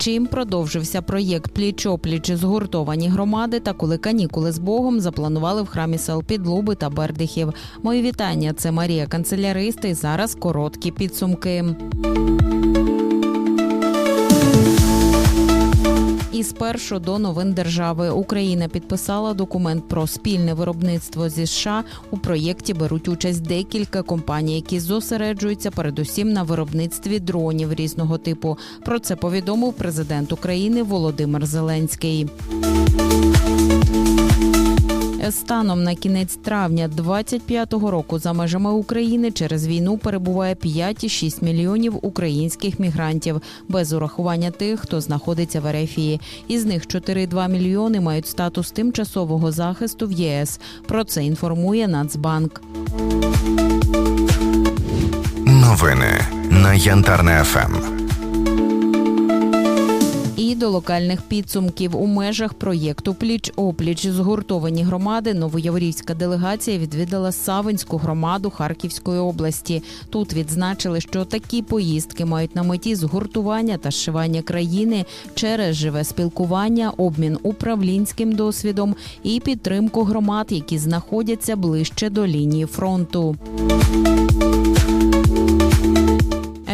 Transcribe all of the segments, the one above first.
Чим продовжився проєкт Пліч-опліч згуртовані громади та коли канікули з Богом запланували в храмі сел Підлуби та Бердихів. Мої вітання. Це Марія Канцеляриста. І зараз короткі підсумки. І спершу до новин держави Україна підписала документ про спільне виробництво зі США. У проєкті беруть участь декілька компаній, які зосереджуються передусім на виробництві дронів різного типу. Про це повідомив президент України Володимир Зеленський. Станом на кінець травня 25-го року за межами України через війну перебуває 5,6 мільйонів українських мігрантів без урахування тих, хто знаходиться в Ерефії. Із них 4,2 мільйони мають статус тимчасового захисту в ЄС. Про це інформує Нацбанк. Новини на Янтарне ФМ. До локальних підсумків у межах проєкту Пліч опліч згуртовані громади. Новояворівська делегація відвідала Савинську громаду Харківської області. Тут відзначили, що такі поїздки мають на меті згуртування та зшивання країни через живе спілкування, обмін управлінським досвідом і підтримку громад, які знаходяться ближче до лінії фронту.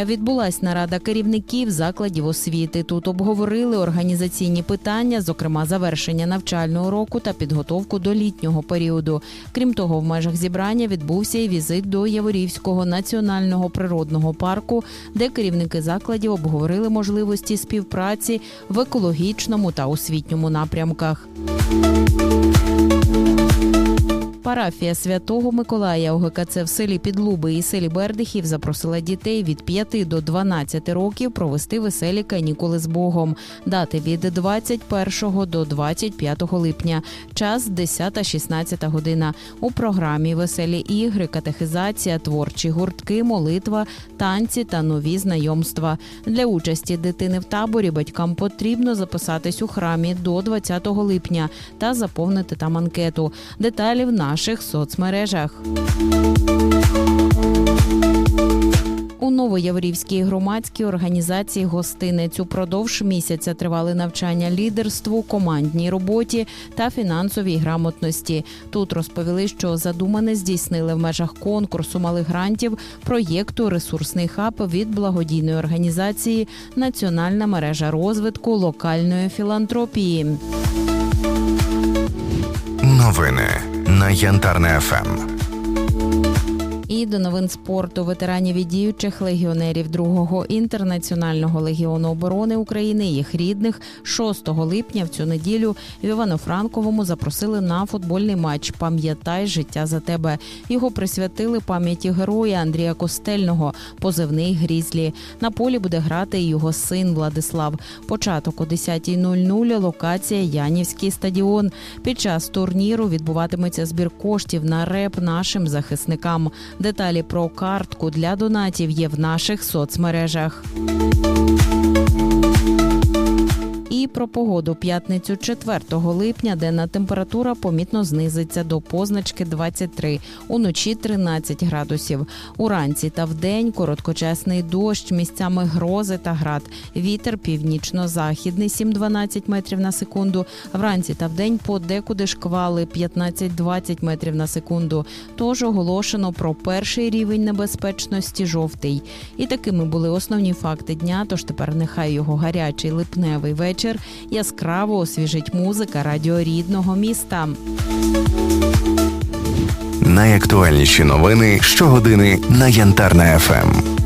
Відбулась нарада керівників закладів освіти. Тут обговорили організаційні питання, зокрема завершення навчального року та підготовку до літнього періоду. Крім того, в межах зібрання відбувся і візит до Яворівського національного природного парку, де керівники закладів обговорили можливості співпраці в екологічному та освітньому напрямках. Парафія святого Миколая ОГКЦ в селі Підлуби і селі Бердихів запросила дітей від 5 до 12 років провести веселі канікули з Богом. Дати від 21 до 25 липня. Час 10-16 година. У програмі веселі ігри, катехизація, творчі гуртки, молитва, танці та нові знайомства. Для участі дитини в таборі батькам потрібно записатись у храмі до 20 липня та заповнити там анкету. Деталі в наших соцмережах. У Новояврівській громадській організації гостиниць упродовж місяця тривали навчання лідерству, командній роботі та фінансовій грамотності. Тут розповіли, що задумане здійснили в межах конкурсу малих грантів проєкту Ресурсний хаб від благодійної організації Національна мережа розвитку локальної філантропії. Новини на Янтарне ФМ. До новин спорту ветеранів і діючих легіонерів другого інтернаціонального легіону оборони України їх рідних 6 липня в цю неділю в Івано-Франковому запросили на футбольний матч Пам'ятай життя за тебе. Його присвятили пам'яті героя Андрія Костельного, позивний Грізлі. На полі буде грати і його син Владислав. Початок о 10.00, Локація Янівський стадіон. Під час турніру відбуватиметься збір коштів на реп нашим захисникам. Деталі про картку для донатів є в наших соцмережах. Про погоду п'ятницю 4 липня денна температура помітно знизиться до позначки 23, уночі 13 градусів. Уранці та вдень короткочасний дощ, місцями грози та град. Вітер північно-західний 7-12 метрів на секунду. Вранці та вдень подекуди шквали 15-20 метрів на секунду. Тож оголошено про перший рівень небезпечності жовтий. І такими були основні факти дня. Тож тепер нехай його гарячий липневий вечір яскраво освіжить музика радіо рідного міста. Найактуальніші новини щогодини на Янтарна ФМ.